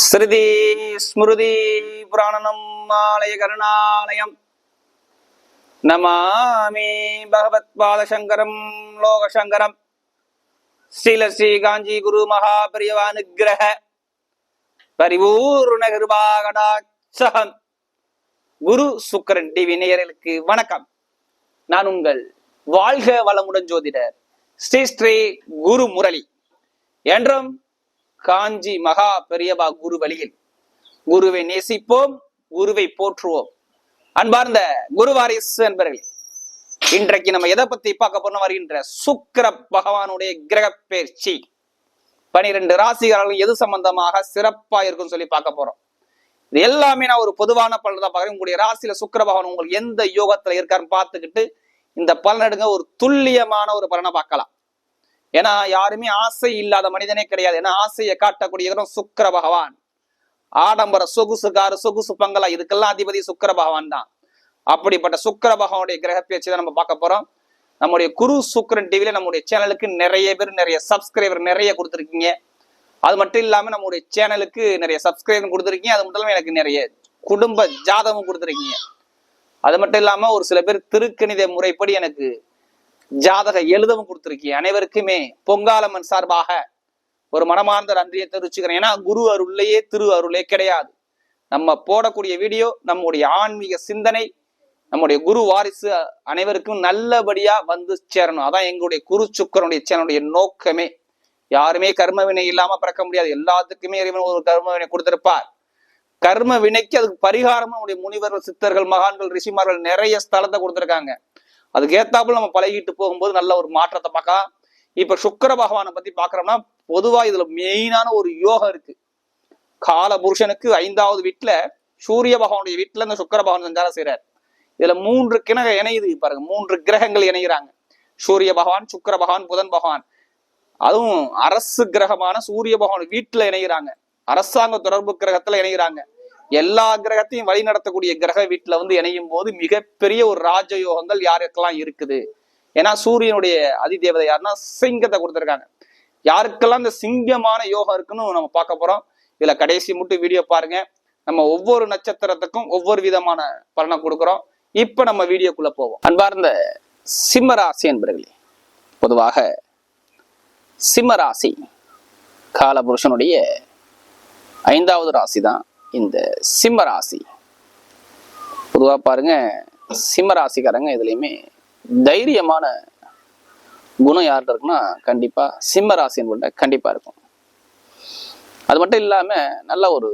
ஸ்ருதி ஸ்மிருதி புராணனம் ஆலய கருணாலயம். நமாமி பகவத் பாலசங்கரம் லோகசங்கரம். ஸ்ரீல ஸ்ரீ காஞ்சி குரு மகாபிரியவானுகிரக பரிபூர்ண கிருபாகடாட்சகம். குரு சுக்கரன் டிவி நேயர்களுக்கு வணக்கம். நான் உங்கள் வாழ்க வளமுடன் ஜோதிடர் ஸ்ரீ ஸ்ரீ குரு முரளி. என்றும் காஞ்சி மகா பெரியபா குரு வழியில். குருவை நேசிப்போம் குருவை போற்றுவோம். அன்பார்ந்த குரு வாரிசு என்பர்களே இன்றைக்கு நம்ம எதை பத்தி பார்க்க போறோம் வருகின்ற சுக்கர பகவானுடைய கிரக பயிற்சி. பனிரெண்டு ராசிகாரர்கள் எது சம்பந்தமாக சிறப்பா இருக்கும்னு சொல்லி பார்க்க போறோம். இது எல்லாமே நான் ஒரு பொதுவான பலன் தான் பார்க்குறேன். உங்களுடைய ராசியில சுக்கர பகவான் உங்களுக்கு எந்த யோகத்துல இருக்காருன்னு பார்த்துக்கிட்டு இந்த பலனடுங்க ஒரு துல்லியமான ஒரு பலனை பார்க்கலாம். ஏன்னா யாருமே ஆசை இல்லாத மனிதனே கிடையாது. ஏன்னா ஆசையை காட்டக்கூடிய இடம் பகவான். ஆடம்பர சொகுசு காரு சொகுசு பங்களா இதுக்கெல்லாம் அதிபதி சுக்கர பகவான் தான். அப்படிப்பட்ட சுக்கர பகவானுடைய கிரக பேச்சு தான் நம்ம பார்க்க போறோம். நம்முடைய குரு சுக்கரன் டிவியில நம்முடைய சேனலுக்கு நிறைய பேர் நிறைய சப்ஸ்கிரைபர் நிறைய கொடுத்துருக்கீங்க. அது மட்டும் இல்லாம நம்முடைய சேனலுக்கு நிறைய சப்ஸ்கிரைபர் கொடுத்துருக்கீங்க. அது மட்டும் எனக்கு நிறைய குடும்ப ஜாதகம் கொடுத்துருக்கீங்க. அது மட்டும் இல்லாம ஒரு சில பேர் திருக்கணித முறைப்படி எனக்கு ஜாதக எழுதவும் கொடுத்திருக்கீங்க அனைவருக்குமே பொங்காலம்மன் சார்பாக ஒரு மனமார்ந்த நன்றியை தெரிவிச்சுக்கிறேன். ஏன்னா குரு அருள்லையே திரு அருளே கிடையாது. நம்ம போடக்கூடிய வீடியோ நம்முடைய ஆன்மீக சிந்தனை நம்முடைய குரு வாரிசு அனைவருக்கும் நல்லபடியா வந்து சேரணும். அதான் எங்களுடைய குரு சுக்கரனுடைய சேனலுடைய நோக்கமே. யாருமே கர்ம வினை இல்லாம பிறக்க முடியாது. எல்லாத்துக்குமே இறைவன் ஒரு கர்ம வினை கொடுத்திருப்பார். கர்ம வினைக்கு அதுக்கு பரிகாரமா நம்முடைய முனிவர்கள் சித்தர்கள் மகான்கள் ரிஷிமார்கள் நிறைய ஸ்தலத்தை கொடுத்திருக்காங்க. அதுக்கு ஏத்தாப்புல நம்ம பழகிட்டு போகும்போது நல்ல ஒரு மாற்றத்தை பார்க்கலாம். இப்ப சுக்கிர பகவானை பத்தி பாக்குறோம்னா பொதுவா இதுல மெயினான ஒரு யோகம் இருக்கு. கால புருஷனுக்கு ஐந்தாவது வீட்டுல சூரிய பகவானுடைய வீட்டுல இந்த சுக்கிர பகவான் சஞ்சாரம் செய்யறாரு இதுல மூன்று கிணக இணையுது பாருங்க. மூன்று கிரகங்கள் இணைகிறாங்க சூரிய பகவான் சுக்கிர பகவான் புதன் பகவான். அதுவும் அரசு கிரகமான சூரிய பகவான் வீட்டுல இணைகிறாங்க அரசாங்க தொடர்பு கிரகத்துல இணைகிறாங்க எல்லா கிரகத்தையும் வழி நடத்தக்கூடிய கிரக வீட்டுல வந்து இணையும் போது மிகப்பெரிய ஒரு ராஜயோகங்கள் யாருக்கெல்லாம் இருக்குது? ஏன்னா சூரியனுடைய அதிதேவதை யாருன்னா சிங்கத்தை கொடுத்துருக்காங்க. யாருக்கெல்லாம் இந்த சிங்கமான யோகம் இருக்குன்னு நம்ம பார்க்க போறோம். இதுல கடைசி மட்டும் வீடியோ பாருங்க. நம்ம ஒவ்வொரு நட்சத்திரத்துக்கும் ஒவ்வொரு விதமான பலனை கொடுக்குறோம். இப்ப நம்ம வீடியோக்குள்ள போவோம். அன்பார்ந்த சிம்மராசி என்பர்களே பொதுவாக சிம்மராசி காலபுருஷனுடைய ஐந்தாவது ராசி தான் இந்த சிம்ம ராசி பொதுவாக பாருங்க சிம்மராசிக்காரங்க இதுலையுமே தைரியமான குணம் யார்கிட்ட இருக்குன்னா கண்டிப்பா சிம்ம ராசி கண்டிப்பா இருக்கும். அது மட்டும் இல்லாம நல்ல ஒரு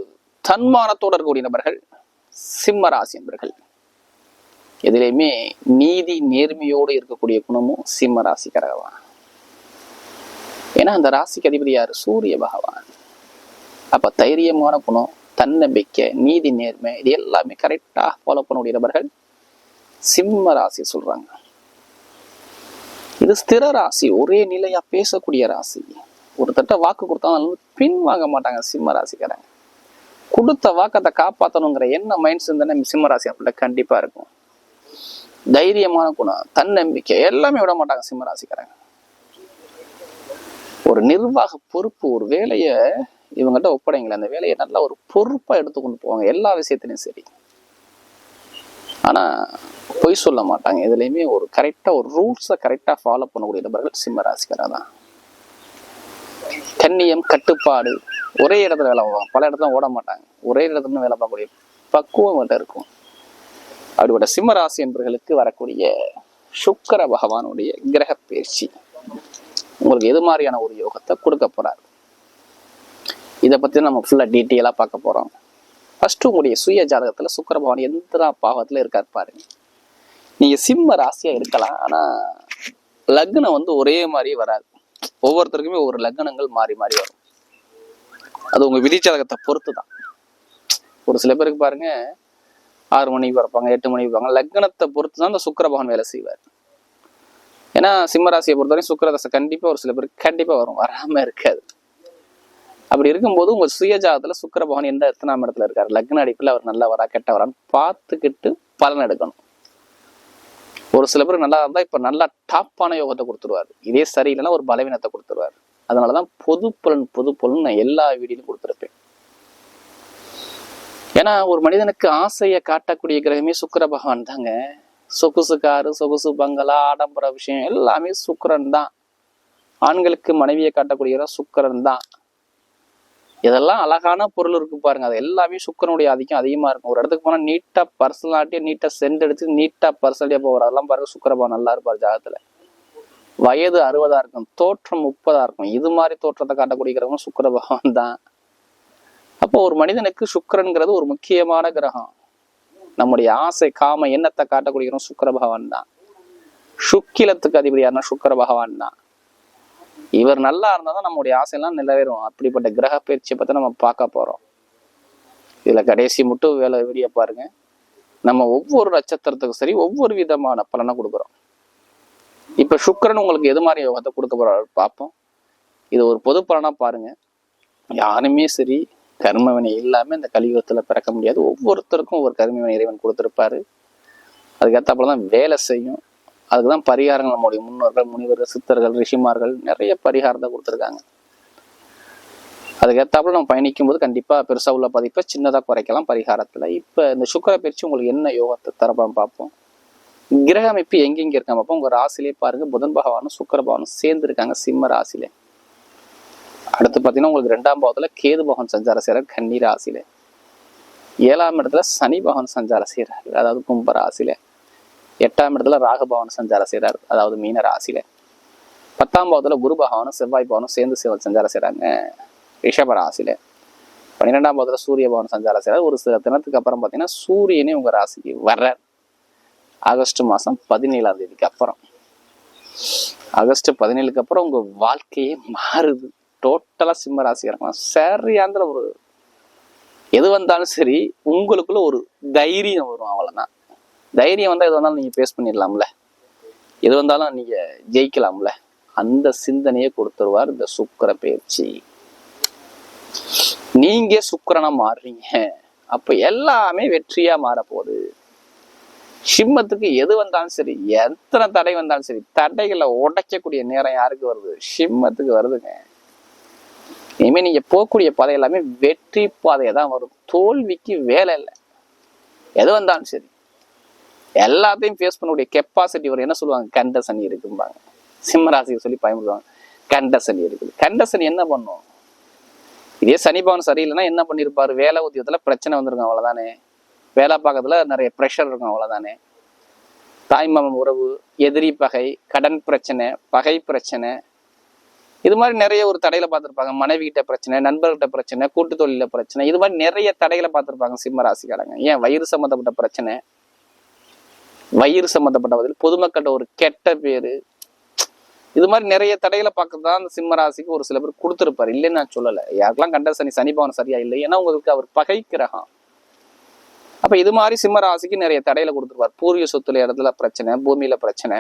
தன்மானத்தோடு இருக்கக்கூடிய நபர்கள் சிம்ம ராசி என்பர்கள். எதிலையுமே நீதி நேர்மையோடு இருக்கக்கூடிய குணமும் சிம்ம ராசிக்காரகவான் ஏன்னா அந்த ராசிக்கு அதிபதி யார்? சூரிய பகவான். அப்ப தைரியமான குணம் தன்னம்பிக்கை நீதி நேர்மை இது எல்லாமே கரெக்டாக ஃபாலோ பண்ணக்கூடிய நபர்கள் சிம்ம ராசி சொல்றாங்க. இது ஸ்திர ராசி ஒரே நிலையா பேசக்கூடிய ராசி. ஒருத்தட்ட வாக்கு கொடுத்தாலும் பின் வாங்க மாட்டாங்க சிம்ம ராசிக்காரங்க. கொடுத்த வாக்கத்தை காப்பாற்றணுங்கிற என்ன மைண்ட் சிந்தனை சிம்ம ராசி அப்படில கண்டிப்பா இருக்கும். தைரியமான குணம் தன்னம்பிக்கை எல்லாமே விட மாட்டாங்க சிம்ம ராசிக்காரங்க. ஒரு நிர்வாக பொறுப்பு ஒரு வேலையை இவங்ககிட்ட ஒப்படைங்களேன் அந்த வேலையை நல்லா ஒரு பொறுப்பாக எடுத்துக்கொண்டு போவாங்க. எல்லா விஷயத்துலையும் சரி. ஆனா பொய் சொல்ல மாட்டாங்க. எதுலேயுமே ஒரு கரெக்டாக ஒரு ரூல்ஸை கரெக்டாக ஃபாலோ பண்ணக்கூடிய நபர்கள் சிம்ம ராசிக்காரா தான் கண்ணியம் கட்டுப்பாடு ஒரே இடத்துல வேலை பார்ப்பாங்க. பல இடத்துல ஓட மாட்டாங்க. ஒரே இடத்துல வேலை பார்க்கக்கூடிய பக்குவம் மட்டும் இருக்கும். அப்படிப்பட்ட சிம்ம ராசி என்பவர்களுக்கு வரக்கூடிய சுக்கர பகவானுடைய கிரக பயிற்சி. உங்களுக்கு எது மாதிரியான ஒரு யோகத்தை கொடுக்க போறாரு? இதை பற்றி நம்ம ஃபுல்லாக டீட்டெயிலாக பார்க்க போகிறோம் ஃபஸ்ட்டு உங்களுடைய சுய ஜாதகத்தில் சுக்கர பகவான் எந்த பாவத்தில் இருக்கார் பாருங்க. நீங்கள் சிம்ம ராசியாக இருக்கலாம் ஆனால் லக்னம் வந்து ஒரே மாதிரி வராது. ஒவ்வொருத்தருக்குமே ஒவ்வொரு லக்னங்கள் மாறி மாறி வரும். அது உங்கள் விதி ஜாதகத்தை பொறுத்து தான் ஒரு சில பேருக்கு பாருங்க ஆறு மணிக்கு பிறப்பாங்க எட்டு மணிக்கு பிறப்பாங்க. லக்னத்தை பொறுத்து தான் இந்த சுக்கர பகவான் வேலை செய்வார். ஏன்னா சிம்ம ராசியை பொறுத்தவரைக்கும் சுக்கரதசை கண்டிப்பாக ஒரு சில பேருக்கு கண்டிப்பாக வரும். வராமல் இருக்காது. அப்படி இருக்கும்போது உங்க சுயஜாதத்துல சுக்கர பகவான் எந்த எத்தனாம் இடத்துல இருக்காரு? லக்ன அடிப்பில் அவர் நல்லவரா கெட்டவரான்னு பார்த்துக்கிட்டு பலன் எடுக்கணும். ஒரு சில பேர் நல்லா இருந்தா இப்ப நல்லா டாப்பான யோகத்தை கொடுத்துருவாரு. இதே சரியில்லைன்னா ஒரு பலவீனத்தை கொடுத்துருவாரு. அதனாலதான் பொது பலன் பொது பலன் நான் எல்லா வீடியிலும் கொடுத்துருப்பேன். ஏன்னா ஒரு மனிதனுக்கு ஆசையை காட்டக்கூடிய கிரகமே சுக்கிர பகவான் தாங்க. சொகுசு காரு சொகுசு பங்களா ஆடம்பர விஷயம் எல்லாமே சுக்கிரன் தான். ஆண்களுக்கு மனைவியை காட்டக்கூடிய சுக்கரன் தான். இதெல்லாம் அழகான பொருள் இருக்கு பாருங்க. அது எல்லாமே சுக்கரனுடைய ஆதிக்கம் அதிகமா இருக்கும். ஒரு இடத்துக்கு போனா நீட்டா பர்சனாலிட்டியா நீட்டா சென்ட் எடுத்து நீட்டா பர்சனாலிட்டியா போவார். அதெல்லாம் பாருங்க சுக்கரபா நல்லா இருப்பார் ஜாகத்துல வயது அறுபதா இருக்கும். தோற்றம் முப்பதா இருக்கும். இது மாதிரி தோற்றத்தை காட்டக்கூடியவங்க கிரகம் பகவான் தான். அப்போ ஒரு மனிதனுக்கு சுக்கரன்கிறது ஒரு முக்கியமான கிரகம். நம்முடைய ஆசை காம எண்ணத்தை காட்டக்கூடிய சுக்கர பகவான் தான். சுக்கிலத்துக்கு அதிபதி யாருன்னா சுக்கிர பகவான் தான். இவர் நல்லா இருந்தால் தான் நம்முடைய ஆசையெல்லாம் நிறைவேறும். அப்படிப்பட்ட கிரக பயிற்சியை பற்றி நம்ம பார்க்க போகிறோம் இதில் கடைசி மட்டும் வேலை வீடியோ பாருங்க. நம்ம ஒவ்வொரு நட்சத்திரத்துக்கும் சரி ஒவ்வொரு விதமான பலனை கொடுக்குறோம். இப்போ சுக்கரன் உங்களுக்கு எது மாதிரி யோகத்தை கொடுக்க போறாரு பார்ப்போம். இது ஒரு பொது பலனாக பாருங்கள் யாருமே சரி கர்மவினை இல்லாமல் இந்த கலியுகத்தில் பிறக்க முடியாது. ஒவ்வொருத்தருக்கும் ஒரு கர்மவினை இறைவன் கொடுத்துருப்பாரு. அதுக்கேற்றாப்புல தான் வேலை செய்யும். அதுக்கு தான் பரிகாரங்கள் நம்முடைய முன்னோர்கள் முனிவர்கள் சித்தர்கள் ரிஷிமார்கள் நிறைய பரிகாரத்தை கொடுத்துருக்காங்க. அதுக்கேற்றாப்புல நம்ம பயணிக்கும் போது கண்டிப்பாக பெருசாக உள்ள பதிப்பை சின்னதாக குறைக்கலாம் பரிகாரத்தில். இப்போ இந்த சுக்கர பயிற்சி உங்களுக்கு என்ன யோகத்தை தரப்பான்னு பார்ப்போம். கிரக அமைப்பு எங்கெங்க இருக்காங்க பார்ப்போம். உங்கள் ராசிலே பாருங்கள் புதன் பகவானும் சுக்கர பகவானும் சேர்ந்து இருக்காங்க சிம்ம ராசியிலே. அடுத்து பார்த்தீங்கன்னா உங்களுக்கு ரெண்டாம் பாவத்தில் கேது பகவான் சஞ்சார செய்கிறார் கன்னி ராசியிலே. ஏழாம் இடத்துல சனி பகவான் சஞ்சார செய்கிறார் அதாவது கும்ப ராசியிலே. எட்டாம் இடத்துல ராகபவன் சஞ்சாரம் செய்கிறார் அதாவது மீன ராசியில. பத்தாம் பாவத்துல குரு பகவானும் செவ்வாய் பவனும் சேர்ந்து சிவ சஞ்சாரம் செய்கிறாங்க ரிஷப ராசியில. பன்னிரெண்டாம் பாவத்துல சூரிய பவன் சஞ்சாரம் செய்கிறார் ஒரு சில தினத்துக்கு அப்புறம் பார்த்தீங்கன்னா சூரியனே உங்க ராசிக்கு வர்றார். ஆகஸ்ட் மாதம் பதினேழாம் தேதிக்கு அப்புறம். ஆகஸ்ட் பதினேழுக்கு அப்புறம் உங்க வாழ்க்கையே மாறுது. டோட்டலா சிம்ம ராசிக்காரங்க சரியாந்திர ஒரு எது வந்தாலும் சரி உங்களுக்குள்ள ஒரு தைரியம் வரும் அவ்வளோதான் தைரியம் வந்தால் எது வந்தாலும் நீங்க பேஸ் பண்ணிடலாம்ல. எது வந்தாலும் நீங்க ஜெயிக்கலாம்ல. அந்த சிந்தனையை கொடுத்துருவார் இந்த சுக்கர பயிற்சி நீங்க சுக்கரனா மாறுறீங்க. அப்ப எல்லாமே வெற்றியா மாறப்போகுது. சிம்மத்துக்கு எது வந்தாலும் சரி எத்தனை தடை வந்தாலும் சரி தடைகளை உடைக்கக்கூடிய நேரம் யாருக்கு வருது? சிம்மத்துக்கு வருதுங்க. இனிமே நீங்க போகக்கூடிய பாதை எல்லாமே வெற்றி பாதையை தான் வரும். தோல்விக்கு வேலை இல்லை. எது வந்தாலும் சரி. எல்லாத்தையும் ஃபேஸ் பண்ணக்கூடிய கெப்பாசிட்டி வரும் என்ன சொல்லுவாங்க? கண்ட சனி இருக்கும்பாங்க. சிம்மராசியை சொல்லி பயன்படுவாங்க கண்ட சனி இருக்குது. கண்ட சனி என்ன பண்ணும்? இதே சனிபவன் சரியில்லைன்னா என்ன பண்ணியிருப்பார் வேலை உத்தியத்தில் பிரச்சனை வந்திருக்கும் அவ்வளோதானே வேலை பார்க்கறதுல நிறைய ப்ரெஷர் இருக்கும் அவ்வளோதானே தாய்மாமன் உறவு எதிரி பகை கடன் பிரச்சனை பகை பிரச்சனை. இது மாதிரி நிறைய ஒரு தடையில பார்த்திருப்பாங்க. மனைவி கிட்ட பிரச்சனை நண்பர்கிட்ட பிரச்சனை கூட்டு தொழில பிரச்சனை. இது மாதிரி நிறைய தடைகளை பார்த்திருப்பாங்க சிம்ம ராசிக்காரங்க. ஏன்? வயிறு சம்மந்தப்பட்ட பிரச்சனை. வயிறு சம்மந்தப்பட்ட பதில் பொதுமக்கள்கிட்ட ஒரு கெட்ட பேர். இது மாதிரி நிறைய தடைகளை பார்க்கறது தான் அந்த சிம்ம ராசிக்கு ஒரு சில பேர் கொடுத்துருப்பாரு. இல்லைன்னு நான் சொல்லலை. யாருக்கெல்லாம் கண்ட சனி சனி பவன் சரியா இல்லை ஏன்னா உங்களுக்கு அவர் பகை கிரகம். அப்ப இது மாதிரி சிம்ம ராசிக்கு நிறைய தடையில கொடுத்துருப்பார். பூர்வீக சொத்துல இடத்துல பிரச்சனை பூமியில பிரச்சனை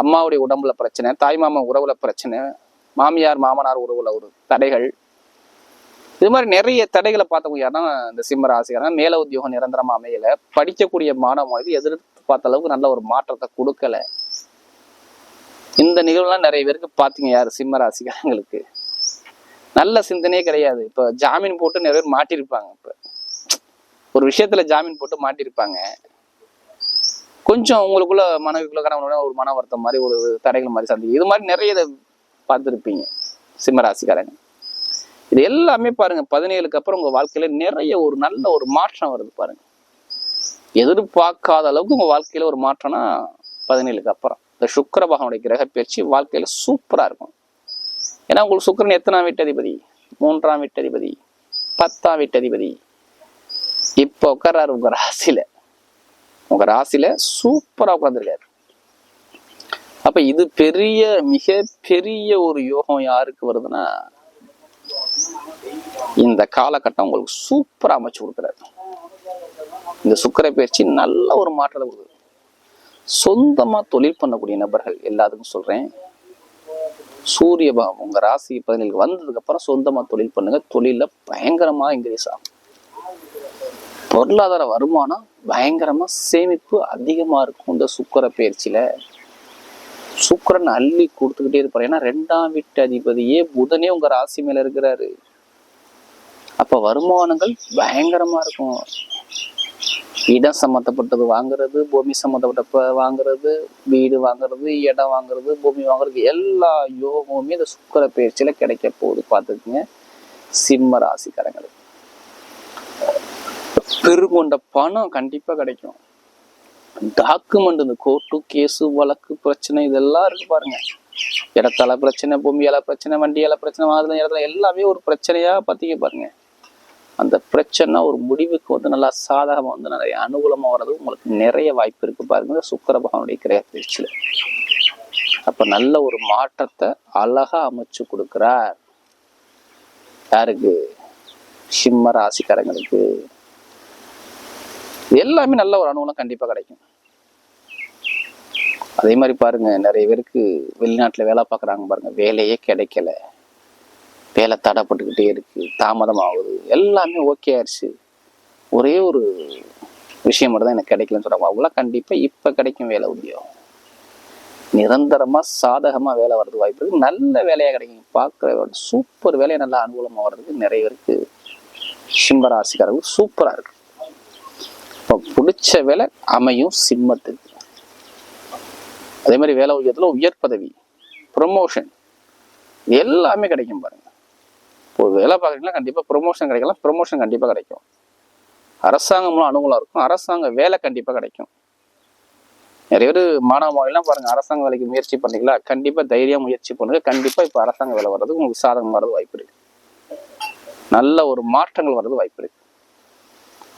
அம்மாவுடைய உடம்புல பிரச்சனை தாய்மாமன் உறவுல பிரச்சனை மாமியார் மாமனார் உறவுல ஒரு தடைகள். இது மாதிரி நிறைய தடைகளை பார்த்தவங்க யாருன்னா இந்த சிம்ம ராசிக்காரங்க. மேல உத்தியோகம் நிரந்தரமா அமையல. படிக்கக்கூடிய மாணவ மாணவி எதிர்த்து பார்த்த அளவுக்கு நல்ல ஒரு மாற்றத்தை கொடுக்கல. இந்த நிகழ்வுலாம் நிறைய பேருக்கு பார்த்தீங்க யார்? சிம்ம ராசிக்காரங்களுக்கு. நல்ல சிந்தனையே கிடையாது. இப்போ ஜாமீன் போட்டு நிறைய பேர் மாட்டியிருப்பாங்க. இப்போ ஒரு விஷயத்துல ஜாமீன் போட்டு மாட்டியிருப்பாங்க. கொஞ்சம் உங்களுக்குள்ள மனைவிக்குள்ள கணவனோட ஒரு மன வருத்தம் மாதிரி ஒரு தடைகள் மாதிரி சந்திக்கும். இது மாதிரி நிறைய இதை பார்த்துருப்பீங்க. சிம்ம ராசிக்காரங்க. இது எல்லாமே பாருங்க பதினேழுக்கு அப்புறம் உங்க வாழ்க்கையில நிறைய ஒரு நல்ல ஒரு மாற்றம் வருது பாருங்க. எதிர்பார்க்காத அளவுக்கு உங்க வாழ்க்கையில ஒரு மாற்றம்னா பதினேழுக்கு அப்புறம். இந்த சுக்கர பகவனுடைய கிரக பயிற்சி வாழ்க்கையில சூப்பரா இருக்கும். ஏன்னா உங்களுக்கு சுக்கரன் எத்தனாம் வீட்டதிபதி மூன்றாம் வீட்டதிபதி பத்தாம் வீட்டதிபதி இப்ப உட்கார்றாரு உங்க ராசியில. உங்க ராசியில சூப்பரா உட்கார்ந்துருக்காரு. அப்ப இது பெரிய மிக பெரிய ஒரு யோகம் யாருக்கு வருதுன்னா இந்த காலகட்டம் உங்களுக்கு சூப்பரா அமைச்சு கொடுக்குறாரு. இந்த சுக்கர பயிற்சி நல்ல ஒரு மாற்றத்தை கொடுக்குது. சொந்தமா தொழில் பண்ணக்கூடிய நபர்கள் எல்லாத்துக்கும் சொல்றேன். சூரிய பகவான் உங்க ராசி பதினேழு வந்ததுக்கு அப்புறம் சொந்தமா தொழில் பண்ணுங்க. தொழில பயங்கரமா இன்க்ரீஸ் ஆகும். பொருளாதார வருமானம் பயங்கரமா சேமிப்பு அதிகமா இருக்கும் இந்த சுக்கர பயிற்சியில. சுக்கரன் அள்ளி கொடுத்துக்கிட்டே இருப்பார். ஏன்னா ரெண்டாம் வீட்டு அதிபதியே புதனே உங்க ராசி மேல இருக்கிறாரு. அப்ப வருமானங்கள் பயங்கரமா இருக்கும். இடம் சம்மந்தப்பட்டது வாங்குறது பூமி சம்மந்தப்பட்ட வாங்குறது வீடு வாங்குறது இடம் வாங்குறது பூமி வாங்குறது எல்லா யோகமுமே இந்த சுக்கர பயிற்சியில கிடைக்க போகுது. பார்த்துக்குங்க. சிம்ம ராசிக்காரங்களுக்கு பெருங்கொண்ட பணம் கண்டிப்பா கிடைக்கும். டாக்குமெண்ட் இந்த கோர்ட்டு கேஸு வழக்கு பிரச்சனை இதெல்லாம் இருக்கு பாருங்க. இடத்தால பிரச்சனை பூமியால பிரச்சனை வண்டியால பிரச்சனை வாங்குறது இடத்துல எல்லாமே ஒரு பிரச்சனையா பத்திக்க பாருங்க. அந்த பிரச்சனை ஒரு முடிவுக்கு வந்து நல்லா சாதகமாக வந்து நிறைய அனுகூலமா வர்றது உங்களுக்கு நிறைய வாய்ப்பு இருக்கு பாருங்க. சுக்கர பகவானுடைய கிரக பயிற்சியில. அப்ப நல்ல ஒரு மாற்றத்தை அழகா அமைச்சு கொடுக்கிறார். யாருக்கு? சிம்ம ராசிக்காரங்களுக்கு. எல்லாமே நல்ல ஒரு அனுகூலம் கண்டிப்பா கிடைக்கும். அதே மாதிரி பாருங்க நிறைய பேருக்கு வெளிநாட்டுல வேலை பார்க்குறாங்க பாருங்க. வேலையே கிடைக்கல. வேலை தடைப்பட்டுக்கிட்டே இருக்கு தாமதமாகுது. எல்லாமே ஓகே ஆயிடுச்சு. ஒரே ஒரு விஷயம் மட்டும் தான் எனக்கு கிடைக்கலன்னு சொல்கிறாங்க அவங்களாம் கண்டிப்பாக இப்போ கிடைக்கும் வேலை உத்தியோகம். நிரந்தரமாக சாதகமாக வேலை வர்றது வாய்ப்பு இருக்குது நல்ல வேலையாக கிடைக்கும். பார்க்குற சூப்பர் வேலையை நல்லா அனுகூலமாக வர்றதுக்கு நிறைய பேருக்கு சிம்மராசிக்காரர்கள் சூப்பராக இருக்கு. இப்போ பிடிச்ச வேலை அமையும் சிம்மத்துக்கு. அதே மாதிரி வேலை உயரத்துல உயர் பதவி ப்ரொமோஷன் எல்லாமே கிடைக்கும் பாருங்க. ஒரு வேலை பார்க்குறீங்களா கண்டிப்பாக ப்ரொமோஷன் கிடைக்கலாம். ப்ரொமோஷன் கண்டிப்பாக கிடைக்கும். அரசாங்கம் மூலம் அனுகூலம் இருக்கும். அரசாங்க வேலை கண்டிப்பாக கிடைக்கும். நிறைய பேர் மாணவ மாணவிலாம் பாருங்க. அரசாங்க வேலைக்கு முயற்சி பண்ணீங்களா? கண்டிப்பாக தைரியம் முயற்சி பண்ணுங்க. கண்டிப்பாக இப்போ அரசாங்க வேலை வர்றதுக்கு உங்களுக்கு சாதகம் வர்றது வாய்ப்பு இருக்கு. நல்ல ஒரு மாற்றங்கள் வர்றது வாய்ப்பு இருக்கு.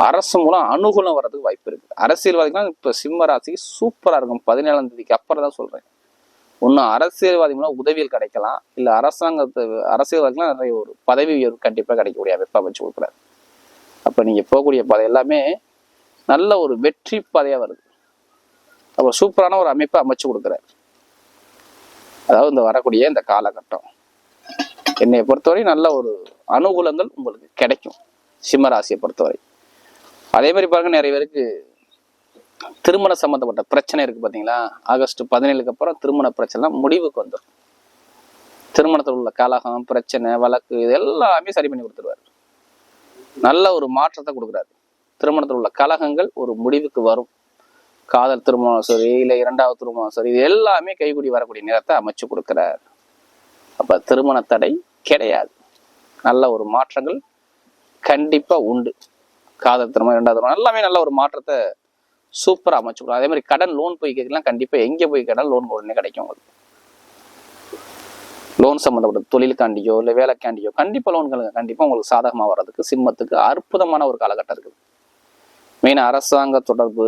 அரசு மூலம் அனுகூலம் வர்றதுக்கு வாய்ப்பு இருக்கு. அரசியல்வாதிகள்லாம் இப்போ சிம்ம ராசிக்கு சூப்பரா இருக்கும். பதினேழாம் தேதிக்கு அப்புறம் தான் சொல்றேன். ஒன்று அரசியல்வாதி மூலம் உதவிகள் கிடைக்கலாம். இல்லை அரசாங்கத்து அரசியல்வாதிகள்லாம் நிறைய ஒரு பதவி உயர்வு கண்டிப்பாக கிடைக்கக்கூடிய அமைப்பாக வச்சு கொடுக்குறாரு. அப்போ நீங்கள் போகக்கூடிய பாதை எல்லாமே நல்ல ஒரு வெற்றி பாதையாக வருது. அப்போ சூப்பரான ஒரு அமைப்பை அமைச்சு கொடுக்குறாரு. அதாவது இந்த வரக்கூடிய இந்த காலகட்டம். என்னை பொறுத்தவரை நல்ல ஒரு அனுகூலங்கள் உங்களுக்கு கிடைக்கும். சிம்மராசியை பொறுத்தவரை. அதே மாதிரி பாருங்க நிறைய பேருக்கு திருமண சம்பந்தப்பட்ட பிரச்சனை இருக்கு பார்த்தீங்களா ஆகஸ்ட் பதினேழுக்கு அப்புறம் திருமண பிரச்சனை முடிவுக்கு வந்துடும் திருமணத்தில் உள்ள கலகம் பிரச்சனை வழக்கு இது எல்லாமே சரி பண்ணி கொடுத்துருவாரு. நல்ல ஒரு மாற்றத்தை கொடுக்குறாரு. திருமணத்தில் உள்ள கலகங்கள் ஒரு முடிவுக்கு வரும். காதல் திருமணம் சரி இல்லை இரண்டாவது திருமணம் சரி இது எல்லாமே கைகூடி வரக்கூடிய நேரத்தை அமைச்சு கொடுக்குறார். அப்ப திருமண தடை கிடையாது. நல்ல ஒரு மாற்றங்கள் கண்டிப்பா உண்டு. காதல் திருமணம் இரண்டாவது திருமணம் எல்லாமே நல்ல ஒரு மாற்றத்தை சூப்பராக அமைச்சு கொடுக்கும். அதே மாதிரி கடன் லோன் போய் கேட்கலாம். கண்டிப்பாக எங்கே போய் கடன் லோன் உடனே கிடைக்கும் உங்களுக்கு. லோன் சம்மந்தப்பட்ட தொழிலுக்காண்டியோ இல்லை வேலைக்காண்டியோ கண்டிப்பாக லோன்கள் கண்டிப்பாக உங்களுக்கு சாதகமாக வர்றதுக்கு சிம்மத்துக்கு அற்புதமான ஒரு காலகட்டம் இருக்குது. மெயினாக அரசாங்க தொடர்பு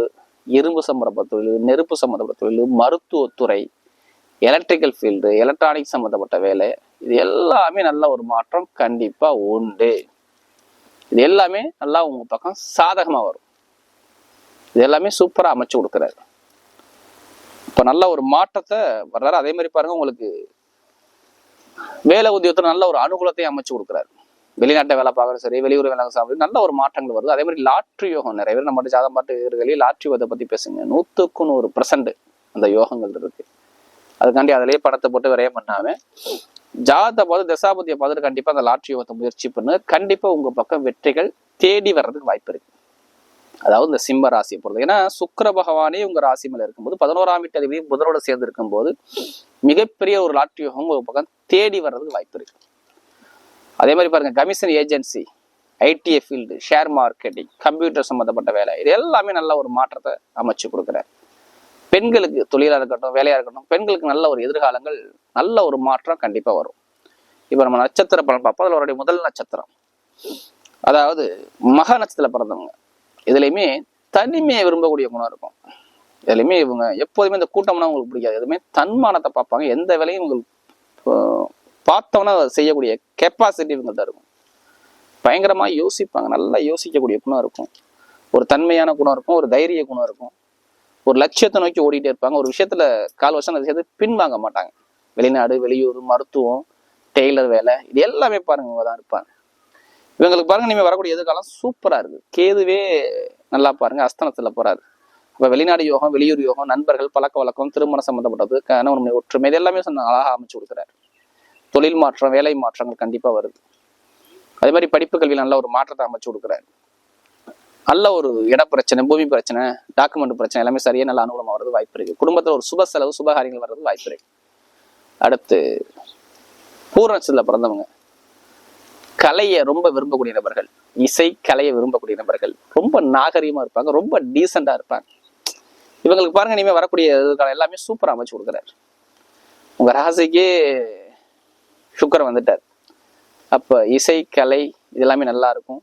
இரும்பு சம்மந்தப்பட்ட தொழில் நெருப்பு சம்மந்தப்பட்ட தொழில் மருத்துவத்துறை எலக்ட்ரிக்கல் ஃபீல்டு எலக்ட்ரானிக் சம்மந்தப்பட்ட வேலை இது எல்லாமே நல்ல ஒரு மாற்றம் கண்டிப்பாக உண்டு. இது எல்லாமே நல்லா உங்கள் பக்கம் சாதகமாக வரும். இது எல்லாமே சூப்பரா அமைச்சு கொடுக்குறாரு. இப்போ நல்ல ஒரு மாற்றத்தை வர்றாரு. அதே மாதிரி பாருங்க உங்களுக்கு வேலை உத்தியோகத்தில் நல்ல ஒரு அனுகூலத்தையும் அமைச்சு கொடுக்குறாரு. வெளிநாட்டை வேலை பார்க்கறது சரி வெளியூர் வேலை சாப்பிடு நல்ல ஒரு மாற்றங்கள் வருது. அதே மாதிரி லாட்ரி யோகம் நிறைய பேர் நம்ம ஜாதம் பாட்டு இருக்கிறதுலேயே லாட்ரி யோகத்தை பத்தி பேசுங்க. நூற்றுக்கு நூறு பர்சன்ட் அந்த யோகங்கள் இருக்கு. அதுக்காண்டி அதிலேயே படத்தை போட்டு விரையம் பண்ணாம ஜாதத்தை பார்த்து தசாபதியை பார்த்துட்டு கண்டிப்பாக அந்த லாட்ரி யோகத்தை முயற்சி பண்ணு. கண்டிப்பா உங்க பக்கம் வெற்றிகள் தேடி வர்றதுக்கு வாய்ப்பு இருக்குது அதாவது இந்த சிம்ம ராசியை பொறுத்து ஏன்னா சுக்கர பகவானே உங்க ராசி மேல இருக்கும்போது பதினோராம் வீட்டு அதிபதி புதனோட சேர்ந்து இருக்கும்போது மிகப்பெரிய ஒரு லாட்ரி யோகம் பக்கம் தேடி வர்றதுக்கு வாய்ப்பு இருக்கு. அதே மாதிரி பாருங்க commission agency ITI field share marketing computer சம்மந்தப்பட்ட வேலை இது எல்லாமே நல்ல ஒரு மாற்றத்தை அமைச்சு கொடுக்குறாரு பெண்களுக்கு தொழிலாக இருக்கட்டும் வேலையாக இருக்கட்டும் பெண்களுக்கு நல்ல ஒரு எதிர்காலங்கள் நல்ல ஒரு மாற்றம் கண்டிப்பாக வரும். இப்போ நம்ம நட்சத்திர பலன் பார்ப்போம். அதில் அவருடைய முதல் நட்சத்திரம். அதாவது மக நட்சத்திரம் பிறந்தவங்க. இதுலையுமே தனிமையை விரும்பக்கூடிய குணம் இருக்கும். எதுலையுமே இவங்க எப்போதுமே இந்த கூட்டம்னா உங்களுக்கு பிடிக்காது. எதுவுமே தன்மானத்தை பார்ப்பாங்க. எந்த வேலையும் உங்களுக்கு பார்த்தோன்னா அதை செய்யக்கூடிய கெப்பாசிட்டி இவங்கள்ட்ட இருக்கும். பயங்கரமாக யோசிப்பாங்க. நல்லா யோசிக்கக்கூடிய குணம் இருக்கும். ஒரு தன்மையான குணம் இருக்கும். ஒரு தைரிய குணம் இருக்கும். ஒரு லட்சியத்தை நோக்கி ஓடிட்டே இருப்பாங்க. ஒரு விஷயத்துல கால் வருஷம் அதை சேர்த்து பின்வாங்க மாட்டாங்க. வெளிநாடு வெளியூர் மருத்துவம் டெய்லர் வேலை இது எல்லாமே பாருங்க இவங்க தான் இருப்பாங்க. இவங்களுக்கு பாருங்க இனிமேல் வரக்கூடிய எதிர்காலம் சூப்பராக இருக்குது கேதுவே நல்லா பாருங்க அஸ்தனத்தில் போறாரு. இப்போ வெளிநாடு யோகம் வெளியூர் யோகம் நண்பர்கள் பழக்க வழக்கம் திருமணம் சம்பந்தப்பட்டது கணவன் ஒற்றுமை இது எல்லாமே சொன்ன அழகாக அமைச்சு கொடுக்குறாரு. தொழில் மாற்றம் வேலை மாற்றங்கள் கண்டிப்பாக வருது. அதே மாதிரி படிப்பு கல்வியில் நல்ல ஒரு மாற்றத்தை அமைச்சு கொடுக்குறாரு. நல்ல ஒரு இட பிரச்சனை பூமி பிரச்சனை டாக்குமெண்ட் பிரச்சனை எல்லாமே சரியா நல்ல அனுகூலமாக வர்றது வாய்ப்பு இருக்குது குடும்பத்தில் ஒரு சுப செலவு சுபகாரியங்கள் வர்றது வாய்ப்பு இருக்குது அடுத்து பூரணத்துல பிறந்தவங்க. கலையை ரொம்ப விரும்பக்கூடிய நபர்கள் இசை கலையை விரும்பக்கூடிய நபர்கள் ரொம்ப நாகரீகமா இருப்பாங்க ரொம்ப டீசெண்டா இருப்பாங்க. இவங்களுக்கு பாருங்க இனிமேல் வரக்கூடிய எதிர்காலம் எல்லாமே சூப்பராக அமைச்சு கொடுக்குறாரு. உங்க ராசிக்கே சுக்கர் வந்துட்டார். அப்போ இசை கலை இதெல்லாமே நல்லா இருக்கும்.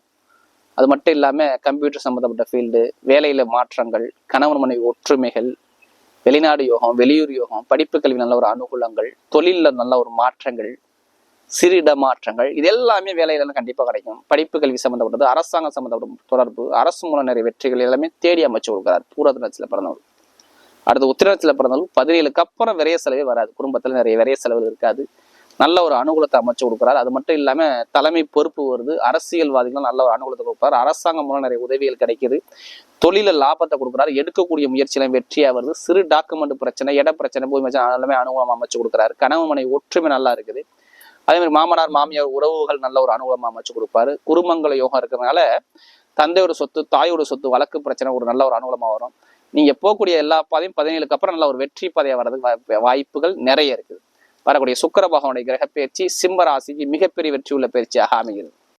அது மட்டும் இல்லாமல் கம்ப்யூட்டர் சம்மந்தப்பட்ட ஃபீல்டு வேலையில் மாற்றங்கள் கணவன் மனைவி ஒற்றுமைகள் வெளிநாடு யோகம் வெளியூர் யோகம் படிப்பு கல்வி நல்ல ஒரு அனுகூலங்கள் தொழிலில் நல்ல ஒரு மாற்றங்கள் சிறு இடமாற்றங்கள் இது எல்லாமே வேலையில கண்டிப்பாக கிடைக்கும். படிப்பு கல்வி சம்மந்தப்பட்டது அரசாங்கம் சம்மந்தப்படும் தொடர்பு அரசு மூலம் நிறைய வெற்றிகள் எல்லாமே தேடி அமைச்சு கொடுக்கிறார் பூரத்தினத்துல பிறந்தவர். அடுத்து உத்திரத்தில் பிறந்தவர்கள் பதினேழுக்கு அப்புறம் விரைய செலவே வராது. குடும்பத்தில் நிறைய விரைய செலவு இருக்காது. நல்ல ஒரு அனுகூலத்தை அமைச்சு கொடுக்குறாரு. அது மட்டும் இல்லாமல் தலைமை பொறுப்பு வருது. அரசியல்வாதிகள் நல்ல ஒரு அனுகூலத்தை கொடுப்பாரு. அரசாங்கம் மூலம் நிறைய உதவிகள் கிடைக்கிது. தொழில லாபத்தை கொடுக்குறாரு. எடுக்கக்கூடிய முயற்சியெல்லாம் வெற்றியாக வருது. சிறு டாக்குமெண்ட் பிரச்சனை இட பிரச்சனை பூமி எல்லாமே அனுகூலம் அமைச்சு கொடுக்குறாரு. கனவு மனை ஒற்றுமை நல்லா இருக்குது. அதே மாதிரி மாமனார் மாமியார் உறவுகள் நல்ல ஒரு அனுகூலம் அமைச்சு கொடுப்பாரு. குருமங்கல யோகம் இருக்கிறதுனால தந்தையோட சொத்து தாயோட சொத்து வழக்கு பிரச்சனை ஒரு நல்ல ஒரு அனுகூலமா வரும். நீங்க போகக்கூடிய எல்லா பாதையும் பதினேழுக்கு அப்புறம் நல்ல ஒரு வெற்றி பாதையா வர்றதுக்கு வாய்ப்பு- வாய்ப்புகள் நிறைய இருக்குது. வரக்கூடிய சுக்கர பகவானுடைய கிரக பயிற்சி சிம்ம ராசிக்கு மிகப்பெரிய வெற்றி உள்ள பயிற்சியாக அமைகிறது.